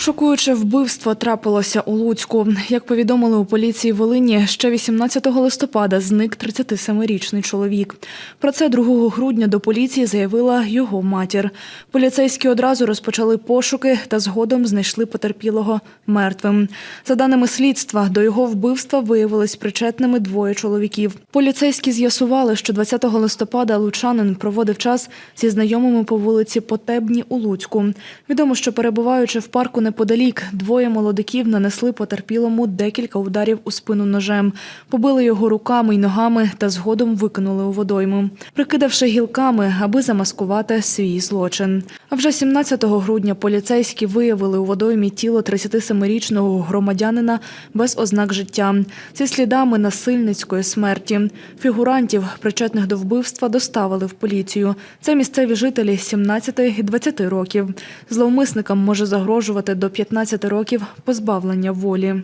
Шокуюче вбивство трапилося у Луцьку. Як повідомили у поліції Волині, ще 18 листопада зник 37-річний чоловік. Про це 2 грудня до поліції заявила його матір. Поліцейські одразу розпочали пошуки та згодом знайшли потерпілого мертвим. За даними слідства, до його вбивства виявились причетними двоє чоловіків. Поліцейські з'ясували, що 20 листопада лучанин проводив час зі знайомими по вулиці Потебні у Луцьку. Відомо, що перебуваючи в парку неподалік, двоє молодиків нанесли потерпілому декілька ударів у спину ножем, побили його руками й ногами та згодом викинули у водойму, прикидавши гілками, аби замаскувати свій злочин. А вже 17 грудня поліцейські виявили у водоймі тіло 37-річного громадянина без ознак життя зі слідами насильницької смерті. Фігурантів, причетних до вбивства, доставили в поліцію. Це місцеві жителі 17 і 20 років. Зловмисникам може загрожувати до 15 років позбавлення волі.